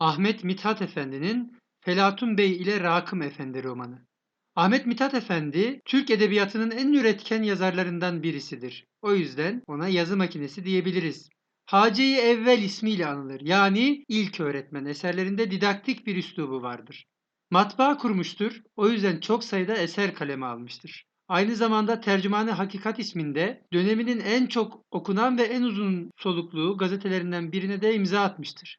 Ahmet Mithat Efendi'nin Felatun Bey ile Rakım Efendi romanı. Ahmet Mithat Efendi, Türk edebiyatının en üretken yazarlarından birisidir. O yüzden ona yazı makinesi diyebiliriz. Hace-i Evvel ismiyle anılır. Yani ilk öğretmen eserlerinde didaktik bir üslubu vardır. Matbaa kurmuştur. O yüzden çok sayıda eser kaleme almıştır. Aynı zamanda Tercümanı Hakikat isminde döneminin en çok okunan ve en uzun soluklu gazetelerinden birine de imza atmıştır.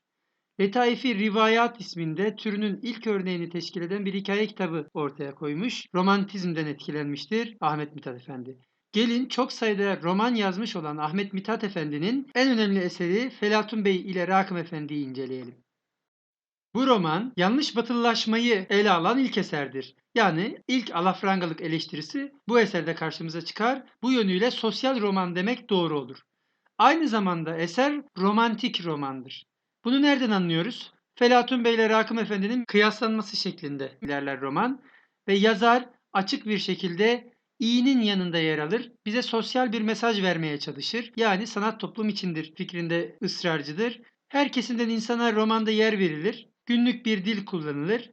Letaifi Rivayat isminde türünün ilk örneğini teşkil eden bir hikaye kitabı ortaya koymuş. Romantizmden etkilenmiştir Ahmet Mithat Efendi. Gelin çok sayıda roman yazmış olan Ahmet Mithat Efendi'nin en önemli eseri Felatun Bey ile Rakım Efendi'yi inceleyelim. Bu roman yanlış batılılaşmayı ele alan ilk eserdir. Yani ilk alafrangalık eleştirisi bu eserde karşımıza çıkar. Bu yönüyle sosyal roman demek doğru olur. Aynı zamanda eser romantik romandır. Bunu nereden anlıyoruz? Felatun Bey ile Rakım Efendi'nin kıyaslanması şeklinde ilerler roman ve yazar açık bir şekilde iyinin yanında yer alır. Bize sosyal bir mesaj vermeye çalışır. Yani sanat toplum içindir fikrinde ısrarcıdır. Her kesimden insana romanda yer verilir. Günlük bir dil kullanılır.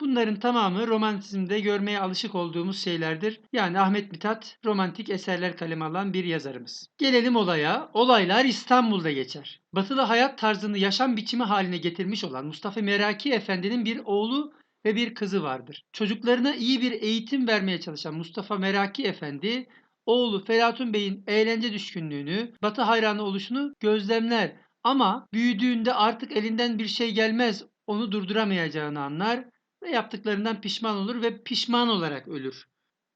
Bunların tamamı romantizmde görmeye alışık olduğumuz şeylerdir. Yani Ahmet Mithat romantik eserler kaleme alan bir yazarımız. Gelelim olaya. Olaylar İstanbul'da geçer. Batılı hayat tarzını yaşam biçimi haline getirmiş olan Mustafa Meraki Efendi'nin bir oğlu ve bir kızı vardır. Çocuklarına iyi bir eğitim vermeye çalışan Mustafa Meraki Efendi, oğlu Felatun Bey'in eğlence düşkünlüğünü, batı hayranı oluşunu gözlemler. Ama büyüdüğünde artık elinden bir şey gelmez, onu durduramayacağını anlar ve yaptıklarından pişman olur ve pişman olarak ölür.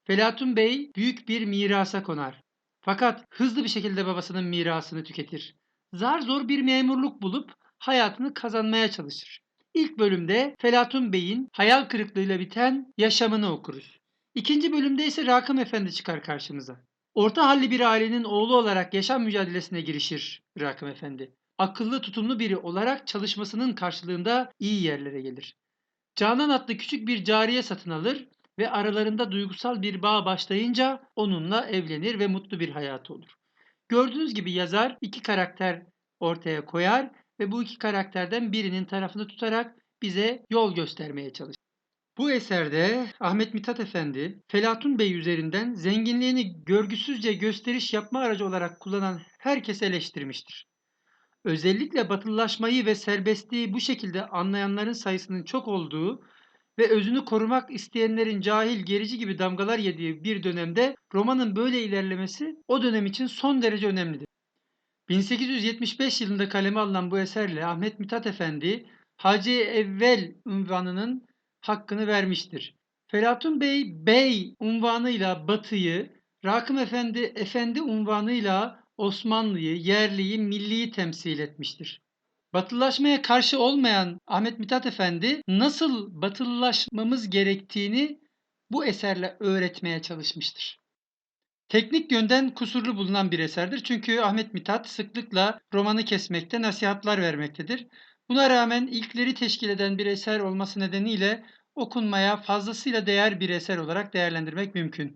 Felatun Bey büyük bir mirasa konar. Fakat hızlı bir şekilde babasının mirasını tüketir. Zar zor bir memurluk bulup hayatını kazanmaya çalışır. İlk bölümde Felatun Bey'in hayal kırıklığıyla biten yaşamını okuruz. İkinci bölümde ise Rakım Efendi çıkar karşımıza. Orta halli bir ailenin oğlu olarak yaşam mücadelesine girişir Rakım Efendi. Akıllı tutumlu biri olarak çalışmasının karşılığında iyi yerlere gelir. Canan adlı küçük bir cariye satın alır ve aralarında duygusal bir bağ başlayınca onunla evlenir ve mutlu bir hayatı olur. Gördüğünüz gibi yazar iki karakter ortaya koyar ve bu iki karakterden birinin tarafını tutarak bize yol göstermeye çalışır. Bu eserde Ahmet Mithat Efendi, Felatun Bey üzerinden zenginliğini görgüsüzce gösteriş yapma aracı olarak kullanan herkese eleştirmiştir. Özellikle batılılaşmayı ve serbestliği bu şekilde anlayanların sayısının çok olduğu ve özünü korumak isteyenlerin cahil, gerici gibi damgalar yediği bir dönemde romanın böyle ilerlemesi o dönem için son derece önemlidir. 1875 yılında kaleme alınan bu eserle Ahmet Mithat Efendi Hacı Evvel unvanının hakkını vermiştir. Felatun Bey Bey unvanıyla Batı'yı, Rakım Efendi Efendi unvanıyla Osmanlı'yı, yerliyi, milliyi temsil etmiştir. Batılılaşmaya karşı olmayan Ahmet Mithat Efendi nasıl batılılaşmamız gerektiğini bu eserle öğretmeye çalışmıştır. Teknik yönden kusurlu bulunan bir eserdir. Çünkü Ahmet Mithat sıklıkla romanı kesmekte, nasihatlar vermektedir. Buna rağmen ilkleri teşkil eden bir eser olması nedeniyle okunmaya fazlasıyla değer bir eser olarak değerlendirmek mümkün.